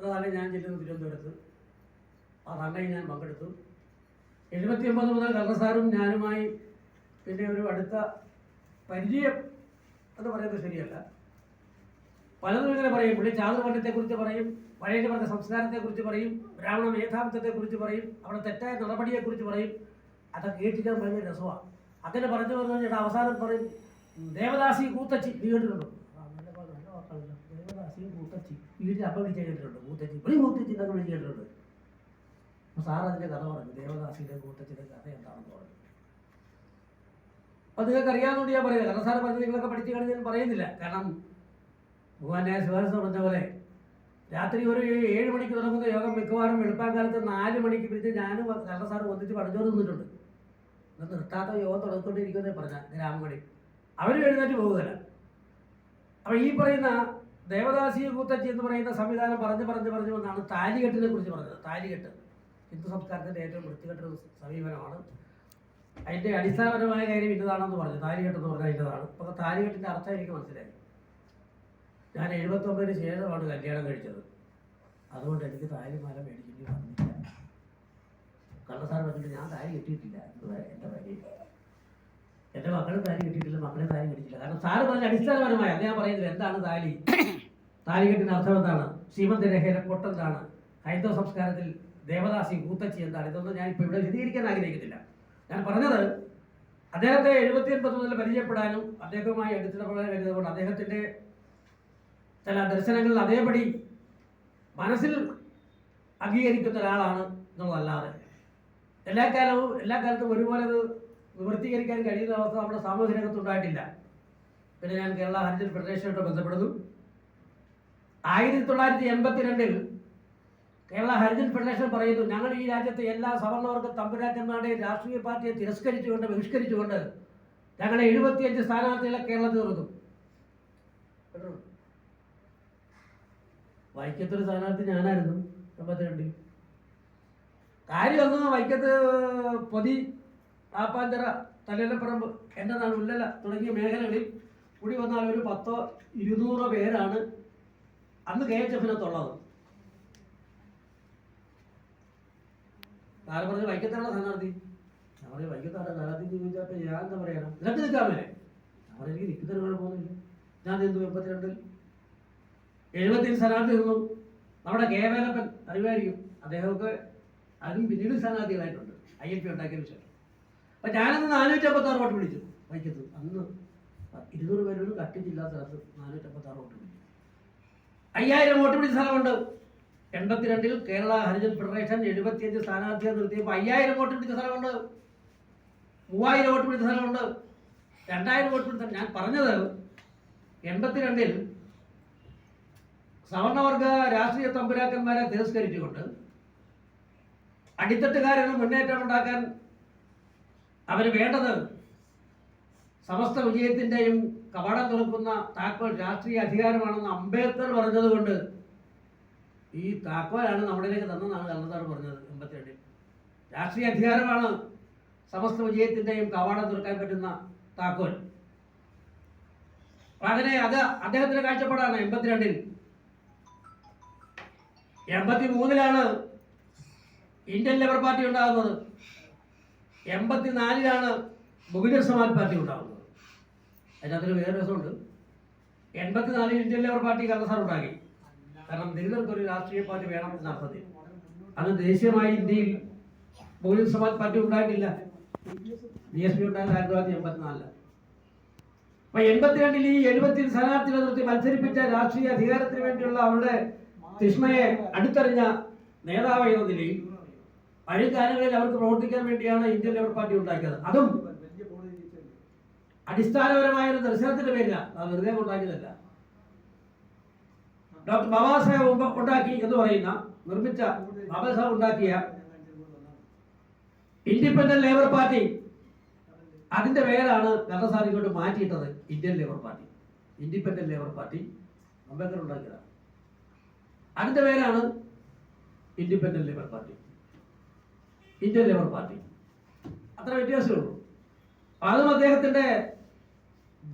അതാണ് ഞാൻ ചെല്ലുന്ന തിരുവനന്തപുരത്ത്. ആ ധർണയിൽ ഞാൻ പങ്കെടുത്തു. എഴുപത്തി ഒമ്പത് മുതൽ കള്ളസാറും ഞാനുമായി പിന്നെ ഒരു അടുത്ത പരിചയം എന്ന് പറയുന്നത് ശരിയല്ല. പലതും ഇങ്ങനെ പറയും. പുള്ളി ചാതുർവർണത്തെക്കുറിച്ച് പറയും പഴയ പറഞ്ഞ സംസ്കാരത്തെക്കുറിച്ച് പറയും ബ്രാഹ്മണ മേധാവിത്വത്തെക്കുറിച്ച് പറയും അവിടെ തെറ്റായ നടപടിയെക്കുറിച്ച് പറയും. അതൊക്കെ കേട്ടിക്കാൻ ഭയങ്കര രസമാണ് അങ്ങനെ പറഞ്ഞു പറഞ്ഞു കഴിഞ്ഞാൽ അവസാനം പറയും ദേവദാസി കൂത്തച്ചി നീ കേട്ടിട്ടുണ്ടോ ആ, നല്ല പാ- നല്ല വാക്കാണല്ലോ. ദേവദാസി കൂത്തച്ചി വീട്ടിൽ അപ്പം വിളിച്ച് കേട്ടിട്ടുണ്ട് കൂത്തച്ചി ഇവിടെ കൂത്തച്ചി എന്നൊക്കെ വിളിച്ച് കേട്ടിട്ടുണ്ട് അപ്പോൾ സാർ അതിന്റെ കഥ പറഞ്ഞു. ദേവദാസിയുടെ കൂത്തച്ചിയുടെ കഥ എന്താണെന്ന് പറഞ്ഞു. അപ്പോൾ നിങ്ങൾക്ക് അറിയാവുന്നതുകൊണ്ട് ഞാൻ പറയുന്നത് കാരണം സാറ് പറഞ്ഞു നിങ്ങളൊക്കെ പഠിച്ചു കാണുന്നത് ഞാൻ പറയുന്നില്ല. കാരണം ഭഗവാനായ ശിവാനന്ദ പറഞ്ഞ പോലെ രാത്രി ഒരു ഏഴ് മണിക്ക് തുടങ്ങുന്ന യോഗം മിക്കവാറും വെളുപ്പാങ്കാലത്ത് നാല് മണിക്ക് പിടിച്ച് ഞാനും കള്ള സാറ് ഒന്നിച്ച് പഠിച്ചു നിന്നിട്ടുണ്ട്. എന്നാൽ നിർത്താത്ത യോഗം തുടങ്ങിക്കൊണ്ടിരിക്കുന്നേ പറഞ്ഞ രാമകളി അവരും എഴുന്നേറ്റ് പോകുകയില്ല അപ്പോൾ ഈ പറയുന്ന ദേവദാസി കൂത്തച്ചി എന്ന് പറയുന്ന സംവിധാനം പറഞ്ഞ് പറഞ്ഞ് പറഞ്ഞു വന്നാണ് താലികെട്ടിനെ കുറിച്ച് പറഞ്ഞത്. താലികെട്ട്. ഹിന്ദു സംസ്കാരത്തിന്റെ ഏറ്റവും വൃത്തികെട്ടൊരു സമീപനമാണ്. അതിന്റെ അടിസ്ഥാനപരമായ കാര്യം ഇന്നതാണെന്ന് പറഞ്ഞു. താലികെട്ട് എന്ന് പറഞ്ഞാൽ ഇന്നതാണ്. അപ്പോൾ താലികെട്ടിന്റെ അർത്ഥം എനിക്ക് മനസ്സിലായി. ഞാൻ എഴുപത്തൊമ്പതിന് ശേഷമാണ് കല്യാണം കഴിച്ചത്. അതുകൊണ്ട് എനിക്ക് താലിമാല മേടിക്കേണ്ടി വന്നില്ല. കള്ളസാർ പറഞ്ഞിട്ട് ഞാൻ താലി കെട്ടിയിട്ടില്ല. എന്റെ ഭാര്യ എന്റെ മക്കളും താലി കെട്ടിയിട്ടില്ല മക്കളെ താലി കെട്ടിയിട്ടില്ല കാരണം സാറ് പറഞ്ഞ അടിസ്ഥാനപരമായ ഞാൻ പറയുന്നത് എന്താണ് താലി? താലി കെട്ടിന് അർത്ഥം എന്താണ്? ശ്രീമന്തരഹയുടെ പൊട്ടെന്താണ് ഹൈന്ദവ സംസ്കാരത്തിൽ ദേവദാസി കൂത്തച്ചി എന്താണ്? ഇതൊന്നും ഞാൻ ഇപ്പോൾ ഇവിടെ വിശദീകരിക്കാൻ ആഗ്രഹിക്കുന്നില്ല. ഞാൻ പറഞ്ഞത് അദ്ദേഹത്തെ എഴുപത്തി ഒൻപത് മുതൽ പരിചയപ്പെടാനും അദ്ദേഹവുമായി അടുത്തിടപെടാൻ കഴിഞ്ഞതുകൊണ്ട് അദ്ദേഹത്തിന്റെ ചില ദർശനങ്ങളിൽ അതേപടി മനസ്സിൽ അംഗീകരിക്കുന്ന ഒരാളാണ് എന്നുള്ളതല്ലാതെ എല്ലാ കാലവും എല്ലാ കാലത്തും ഒരുപോലെ അത് നിവൃത്തീകരിക്കാൻ കഴിയുന്ന അവസ്ഥ നമ്മുടെ സാമൂഹ്യ രംഗത്ത് ഉണ്ടായിട്ടില്ല. പിന്നെ ഞാൻ കേരള ഹരിജൻ ഫെഡറേഷനുമായിട്ട് ബന്ധപ്പെടുന്നു. ആയിരത്തി തൊള്ളായിരത്തി എൺപത്തിരണ്ടിൽ കേരള ഹരിജൻ ഫെഡറേഷൻ പറയുന്നു ഞങ്ങൾ ഈ രാജ്യത്തെ എല്ലാ സവർണവർഗ തമ്പുരാക്കന്മാരുടെയും രാഷ്ട്രീയ പാർട്ടിയെ തിരസ്കരിച്ചുകൊണ്ട് ബഹിഷ്കരിച്ചുകൊണ്ട് ഞങ്ങളെ എഴുപത്തിയഞ്ച് സ്ഥാനാർത്ഥികളെ നിർത്തും കേട്ടോ? വൈക്കത്തൊരു സ്ഥാനാർത്ഥി ഞാനായിരുന്നു എൺപത്തിരണ്ടിൽ. കാര്യമൊന്നും വൈക്കത്ത് പൊതി ആപ്പാഞ്ചിറ തലേലപ്പറമ്പ് എന്റെ നാട് ഉല്ലല തുടങ്ങിയ മേഖലകളിൽ കൂടി വന്നാൽ ഒരു പത്തോ ഇരുന്നൂറോ പേരാണ് അന്ന് കെ എച്ച് എഫിനകത്തുള്ളത് താരം പറഞ്ഞു വൈക്കത്താണോ സ്ഥാനാർത്ഥി. ഞാൻ പറഞ്ഞു വൈക്കത്താണ് സ്ഥാനാർത്ഥി ചോദിച്ചപ്പോൾ ഞാൻ എന്താ പറയണം നിനക്ക് നിൽക്കാൻ മേലെ ഞാൻ പറഞ്ഞു എനിക്ക് നിൽക്കുന്നതിന് കുഴപ്പമൊന്നുമില്ല. ഞാൻ നിന്നു എൺപത്തിരണ്ടിൽ സ്ഥാനാർത്ഥി നിന്നു നമ്മുടെ കെ വേലപ്പൻ അറിവായിരിക്കും അദ്ദേഹമൊക്കെ അതും പിന്നീട് സ്ഥാനാർത്ഥികളായിട്ടുണ്ട്. ഐ എൽ പി ഉണ്ടാക്കിയതിന് ശേഷം. അപ്പം ഞാനന്ന് നാനൂറ്റമ്പത്താറ് വോട്ട് വിളിച്ചു വൈക്കത്ത് അന്ന് ഇരുന്നൂറ് പേരോട് കട്ടിച്ചില്ലാത്ത നാനൂറ്റമ്പത്താറ് വോട്ട് അയ്യായിരം വോട്ട് പിടിച്ച സ്ഥലമുണ്ട്. എൺപത്തിരണ്ടിൽ കേരള ഹരിജൻ ഫെഡറേഷൻ എഴുപത്തിയഞ്ച് സ്ഥാനാർത്ഥിയെ നിർത്തിയപ്പോൾ അയ്യായിരം വോട്ട് പിടിച്ച സ്ഥലമുണ്ട്. മൂവായിരം വോട്ട് പിടിച്ച സ്ഥലമുണ്ട്. രണ്ടായിരം വോട്ട് പിടിച്ച ഞാൻ പറഞ്ഞത് എൺപത്തിരണ്ടിൽ സവർണവർഗ രാഷ്ട്രീയ തമ്പുരാക്കന്മാരെ തിരസ്കരിച്ചുകൊണ്ട് അടിത്തട്ടുകാരെന്ന് മുന്നേറ്റം ഉണ്ടാക്കാൻ അവർ വേണ്ടത് സമസ്ത വിജയത്തിന്റെയും കവാടം തുറക്കുന്ന താക്കോൽ രാഷ്ട്രീയ അധികാരമാണെന്ന് അംബേദ്കർ പറഞ്ഞതുകൊണ്ട് ഈ താക്കോലാണ് നമ്മളിലേക്ക് തന്നെന്നാണ് കർണസാർ പറഞ്ഞത് എൺപത്തിരണ്ടിൽ. രാഷ്ട്രീയ അധികാരമാണ് സമസ്ത വിജയത്തിന്റെയും കവാടം തുറക്കാൻ പറ്റുന്ന താക്കോൽ. അങ്ങനെ അത് അദ്ദേഹത്തിന്റെ കാഴ്ചപ്പാടാണ് എൺപത്തിരണ്ടിൽ. എൺപത്തി മൂന്നിലാണ് ഇന്ത്യൻ ലേബർ പാർട്ടി ഉണ്ടാകുന്നത്. എൺപത്തിനാലിലാണ് ബഹുജൻ സമാജ് പാർട്ടി ഉണ്ടാകുന്നത്. അതിനകത്തൊരു വേറെ രസമുണ്ട്. എൺപത്തിനാലിൽ ഇന്ത്യൻ ലേബർ പാർട്ടി കർണസാർ ഉണ്ടാക്കി. കാരണം ദളിതർക്ക് ഒരു രാഷ്ട്രീയ പാർട്ടി വേണം എന്ന അർത്ഥത്തിൽ. അത് ദേശീയമായി ഇന്ത്യയിൽ ബഹുജൻ സമാജ് പാർട്ടി ഉണ്ടായിട്ടില്ല. ബി എസ് പി ഉണ്ടായത് ആയിരത്തി തൊള്ളായിരത്തി എൺപത്തിനാലിൽ. അപ്പൊ എൺപത്തിരണ്ടിൽ ഈ എഴുപത്തി സ്ഥാനാർത്ഥികളെ നിർത്തി മത്സരിപ്പിച്ച രാഷ്ട്രീയ അധികാരത്തിന് വേണ്ടിയുള്ള അവരുടെ തിഷ്മയെ അടുത്തറിഞ്ഞ നേതാവ് എന്ന നിലയിൽ പഴയ കാലങ്ങളിൽ അവർക്ക് പ്രവർത്തിക്കാൻ വേണ്ടിയാണ് ഇന്ത്യൻ ലേബർ പാർട്ടി ഉണ്ടാക്കിയത്. അതും അടിസ്ഥാനപരമായ ഒരു ദർശനത്തിന്റെ പേരിലാണ് അത് വെറുതെ ഉണ്ടാക്കിയതല്ല ഡോക്ടർ ബാബാ സാഹേബ് ഉമ്പ- ഉണ്ടാക്കി എന്ന് പറയുന്ന നിർമ്മിച്ച ബാബാ സാഹേബ് ഉണ്ടാക്കിയ ഇൻഡിപെൻഡന്റ് ലേബർ പാർട്ടി അതിന്റെ പേരാണ് കർണസാർ കൊണ്ട് മാറ്റിയിട്ടത് Indian labour party independent labour party Ambedkar ഉണ്ടാക്കിയതാണ്. അതിന്റെ പേരാണ് independent labour party Indian labour party അത്ര വ്യത്യാസമേ ഉള്ളൂ. അതും അദ്ദേഹത്തിന്റെ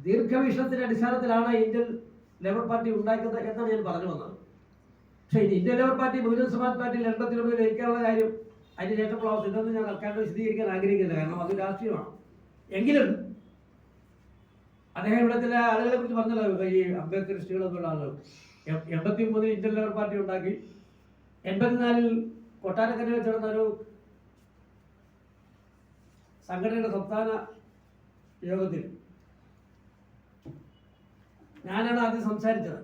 ദീർഘവീക്ഷണത്തിന്റെ അടിസ്ഥാനത്തിലാണ് ഇന്ത്യൻ ലേബർ പാർട്ടി ഉണ്ടാക്കുന്നത് എന്നാണ് ഞാൻ പറഞ്ഞു വന്നത്. പക്ഷേ Indian labour party Bahujan Samaj പാർട്ടിയിൽ എൺപത്തിലൊമ്പത് ലയിക്കാനുള്ള കാര്യം അതിന് ശേഷമുള്ള ഇതെന്ന് ഞാൻ തൽക്കാലം വിശദീകരിക്കാൻ ആഗ്രഹിക്കുന്നില്ല. കാരണം അത് രാഷ്ട്രീയമാണ്. എങ്കിലും അദ്ദേഹം ഇവിടെ ചില ആളുകളെ കുറിച്ച് പറഞ്ഞല്ലോ. ഈ അംബേദ്കർ അംബേദ്കറിസ്റ്റുകളൊക്കെയുള്ള ആളുകൾ. എൺപത്തി ഒമ്പതിൽ ഇന്ത്യൻ ലേബർ പാർട്ടി ഉണ്ടാക്കി. എൺപത്തിനാലിൽ കൊട്ടാരക്കരയിൽ ചേർന്ന ഒരു സംഘടനയുടെ സംസ്ഥാന യോഗത്തിൽ ഞാനാണ് ആദ്യം സംസാരിച്ചത്.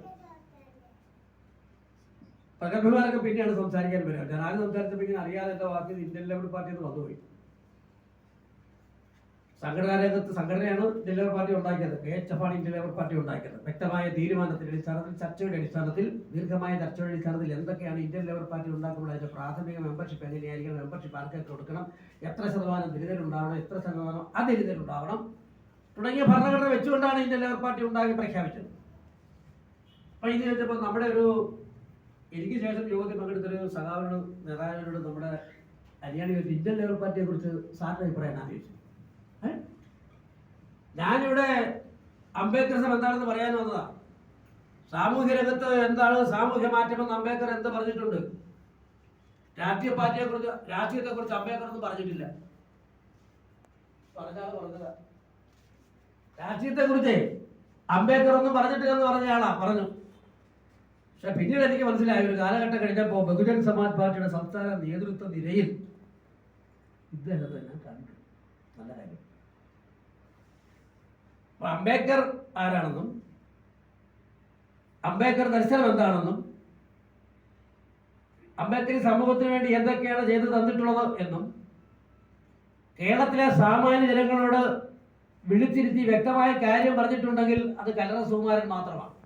പ്രഗത്ഭന്മാരൊക്കെ പിന്നെയാണ് സംസാരിക്കാൻ വരിക. ഞാൻ ആദ്യം സംസാരിച്ചപ്പോൾ അറിയാതെ എന്റെ വാക്കിൽ ഇന്ത്യൻ ലേബർ പാർട്ടി എന്ന് വന്നുപോയി. സംഘടനാരംഗത്ത് സംഘടനയാണ് ഇന്ത്യൻ ലേബർ പാർട്ടി ഉണ്ടാക്കിയത്. കെ എച്ച് എഫ് ആണ് ഇന്ത്യൻ ലേബർ പാർട്ടി ഉണ്ടാക്കിയത്. വ്യക്തമായ തീരുമാനത്തിന്റെ അടിസ്ഥാനത്തിൽ ചർച്ചയുടെ അടിസ്ഥാനത്തിൽ ദീർഘമായ ചർച്ചയുടെ അടിസ്ഥാനത്തിൽ എന്തൊക്കെയാണ് ഇന്ത്യൻ ലേബർ പാർട്ടി ഉണ്ടാക്കുമ്പോൾ അതിന്റെ പ്രാഥമിക മെമ്പർഷിപ്പ് എങ്ങനെയായിരിക്കണം മെമ്പർഷിപ്പ് ആർക്കൊക്കെ കൊടുക്കണം? എത്ര ശതമാനം ദരിദ്രരുണ്ടാവണം? എത്ര ശതമാനം അദരിദ്രരുണ്ടാവണം തുടങ്ങിയ ഭരണഘടന വെച്ചുകൊണ്ടാണ് ഇന്ത്യൻ ലേബർ പാർട്ടി ഉണ്ടാക്കി പ്രഖ്യാപിച്ചത്. അപ്പൊ ഇത് ചോദിച്ചപ്പോൾ നമ്മുടെ ഒരു എനിക്ക് ശേഷം യോഗത്തിൽ പങ്കെടുത്തൊരു സഖാവിനോട് നേതാവിനോട് നമ്മുടെ ഹരിയാണി ഇന്ത്യൻ ലേബർ പാർട്ടിയെ കുറിച്ച് സാറിന്റെ അഭിപ്രായം എന്നാണ് ചോദിച്ചു? ഞാനിവിടെ അംബേദ്കറിസം എന്താണെന്ന് പറയാൻ വന്നതാ. സാമൂഹ്യ രംഗത്ത് എന്താണ് സാമൂഹ്യ മാറ്റമെന്ന് അംബേദ്കർ എന്ത് പറഞ്ഞിട്ടുണ്ട്? രാഷ്ട്രീയ പാർട്ടിയെ കുറിച്ച് രാഷ്ട്രീയത്തെ കുറിച്ച് അംബേദ്കർ ഒന്നും പറഞ്ഞിട്ടില്ല. പറഞ്ഞാൽ പറഞ്ഞതാ. രാഷ്ട്രീയത്തെ കുറിച്ച് അംബേദ്കർ ഒന്നും പറഞ്ഞിട്ടില്ല എന്ന് പറഞ്ഞ പറഞ്ഞയാളാ പറഞ്ഞു. പക്ഷെ പിന്നീട് എനിക്ക് മനസ്സിലായ ഒരു കാലഘട്ടം കഴിഞ്ഞപ്പോൾ ബഹുജൻ സമാജ് പാർട്ടിയുടെ സംസ്ഥാന നേതൃത്വ നിരയിൽ ഇദ്ദേഹത്തെ ഞാൻ കണ്ടു നല്ല കാര്യം. അംബേദ്കർ ആരാണെന്നും അംബേദ്കർ ദർശനം എന്താണെന്നും അംബേദ്കർ സമൂഹത്തിന് വേണ്ടി എന്തൊക്കെയാണ് ചെയ്തു തന്നിട്ടുള്ളത് എന്നും കേരളത്തിലെ സാമാന്യ ജനങ്ങളോട് വിളിച്ചിരുത്തി വ്യക്തമായ കാര്യം പറഞ്ഞിട്ടുണ്ടെങ്കിൽ അത് കല്ലറ സുകുമാരൻ മാത്രമാണ്.